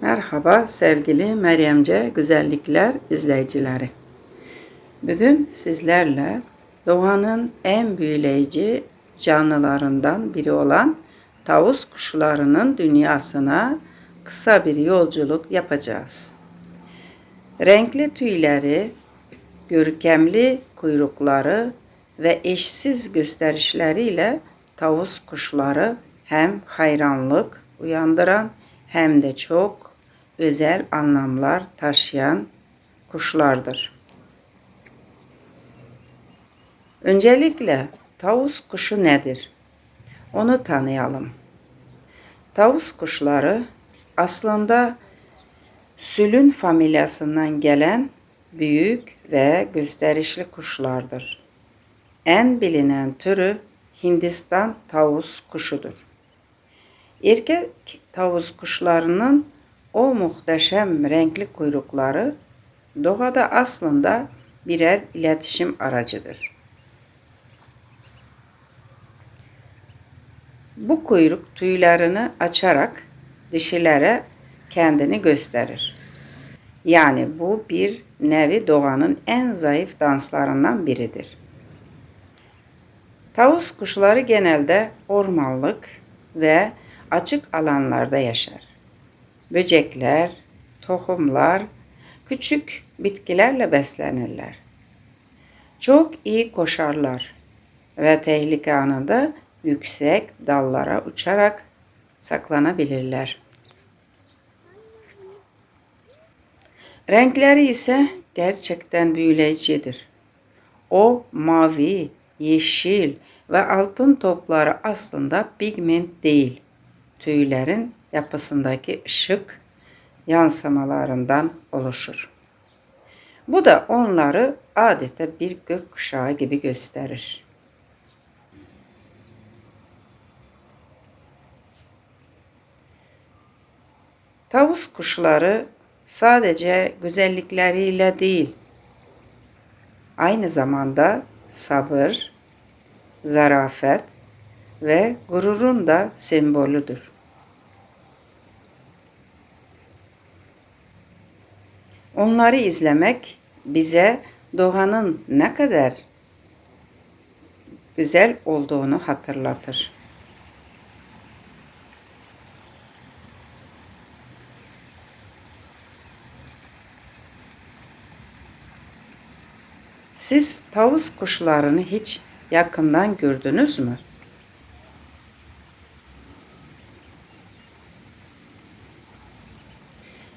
Merhaba sevgili Meryemce Güzellikler izleyicileri. Bugün sizlerle doğanın en büyüleyici canlılarından biri olan tavus kuşlarının dünyasına kısa bir yolculuk yapacağız. Renkli tüyleri, görkemli kuyrukları ve eşsiz gösterişleriyle tavus kuşları hem hayranlık uyandıran hem de çok özel anlamlar taşıyan kuşlardır. Öncelikle tavus kuşu nedir? Onu tanıyalım. Tavus kuşları aslında sülün familyasından gelen büyük ve gösterişli kuşlardır. En bilinen türü Hindistan tavus kuşudur. Erkek tavus kuşlarının o muhteşem renkli kuyrukları doğada aslında birer iletişim aracıdır. Bu kuyruk tüylerini açarak dişilere kendini gösterir. Yani bu bir nevi doğanın en zayıf danslarından biridir. Tavus kuşları genelde ormanlık ve açık alanlarda yaşar. Böcekler, tohumlar, küçük bitkilerle beslenirler. Çok iyi koşarlar ve tehlike anında yüksek dallara uçarak saklanabilirler. Renkleri ise gerçekten büyüleyicidir. O mavi, yeşil ve altın topları aslında pigment değil tüylerin yapısındaki ışık yansımalarından oluşur. Bu da onları adeta bir gökkuşağı gibi gösterir. Tavus kuşları sadece güzellikleriyle değil, aynı zamanda sabır, zarafet ve gururun da sembolüdür. Onları izlemek bize doğanın ne kadar güzel olduğunu hatırlatır. Siz tavus kuşlarını hiç yakından gördünüz mü?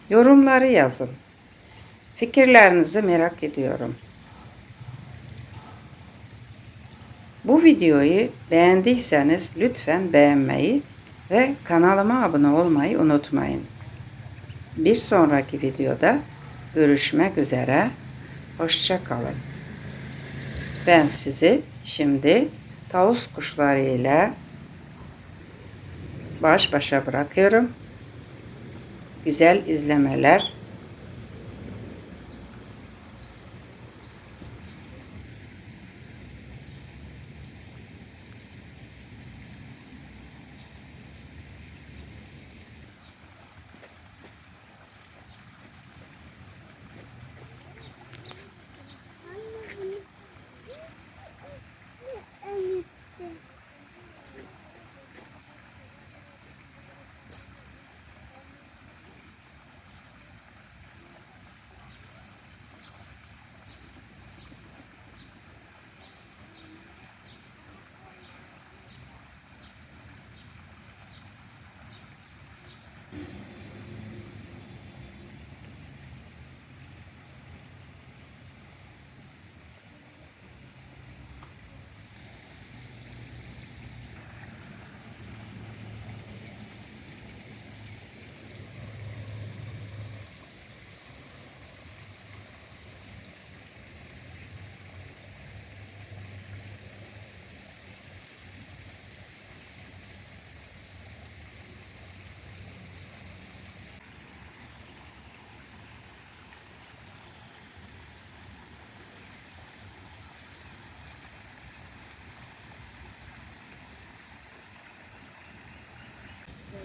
Yorumları yazın. Fikirlerinizi merak ediyorum. Bu videoyu beğendiyseniz lütfen beğenmeyi ve kanalıma abone olmayı unutmayın. Bir sonraki videoda görüşmek üzere. Hoşça kalın. Ben sizi şimdi tavus kuşları ile baş başa bırakıyorum. Güzel izlemeler